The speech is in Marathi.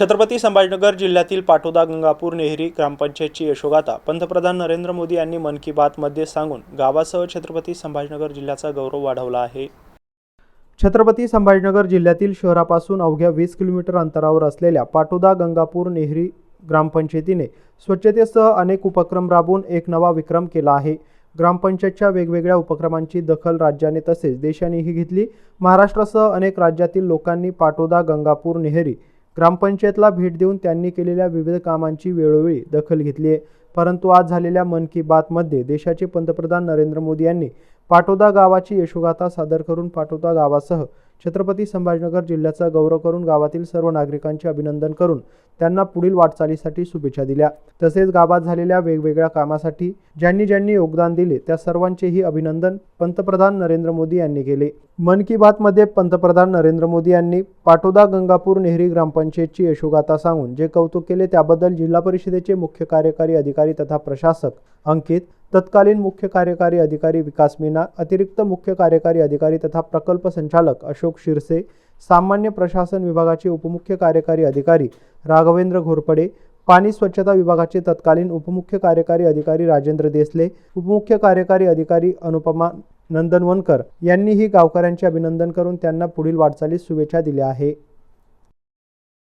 छत्रपती संभाजीनगर जिल्ह्यातील पाटोदा गंगापूर नेहरी ग्रामपंचायतची यशोगाथा पंतप्रधान नरेंद्र मोदी यांनी मन की बातमध्ये सांगून गावासह छत्रपती संभाजीनगर जिल्ह्याचा गौरव वाढवला आहे. छत्रपती संभाजीनगर जिल्ह्यातील शहरापासून अवघ्या वीस किलोमीटर अंतरावर असलेल्या पाटोदा गंगापूर नेहरी ग्रामपंचायतीने स्वच्छतेसह अनेक उपक्रम राबवून एक नवा विक्रम केला आहे. ग्रामपंचायतच्या वेगवेगळ्या उपक्रमांची दखल राज्याने तसेच देशानेही घेतली. महाराष्ट्रासह अनेक राज्यातील लोकांनी पाटोदा गंगापूर नेहरी ग्रामपंचायतला भेट देऊन त्यांनी केलेल्या विविध कामांची वेळोवेळी दखल घेतली आहे. परंतु आज झालेल्या मन की बातमध्ये देशाचे पंतप्रधान नरेंद्र मोदी यांनी पाटोदा गावाची यशोगाथा सादर करून पाटोदा गावासह छत्रपती संभाजीनगर जिल्ह्याचा गौरव करून गावातील सर्व नागरिकांचे अभिनंदन करून त्यांना पुढील वाटचालीसाठी शुभेच्छा दिल्या. तसेच गावात झालेल्या वेगवेगळ्या कामासाठी ज्यांनी ज्यांनी योगदान दिले त्या सर्वांचेही अभिनंदन पंतप्रधान नरेंद्र मोदी यांनी केले. मन की बातमध्ये पंतप्रधान नरेंद्र मोदी यांनी पाटोदा गंगापूर नेहरी ग्रामपंचायतची यशोगाथा सांगून जे कौतुक केले त्याबद्दल जिल्हा परिषदेचे मुख्य कार्यकारी अधिकारी तथा प्रशासक अंकित तत्कालीन मुख्य कार्यकारी अधिकारी विकास मीना अतिरिक्त मुख्य कार्यकारी अधिकारी तथा प्रकल्प संचालक अशोक शिरसे सामान्य प्रशासन विभागाचे उपमुख्य कार्यकारी अधिकारी राघवेंद्र घोरपडे पाणी स्वच्छता विभागाचे तत्कालीन उपमुख्य कार्यकारी अधिकारी राजेंद्र देसले उपमुख्य कार्यकारी अधिकारी अनुपमा नंदनवनकर यांनीही गावकऱ्यांचे अभिनंदन करून त्यांना पुढील वाटचालीस शुभेच्छा दिल्या आहे.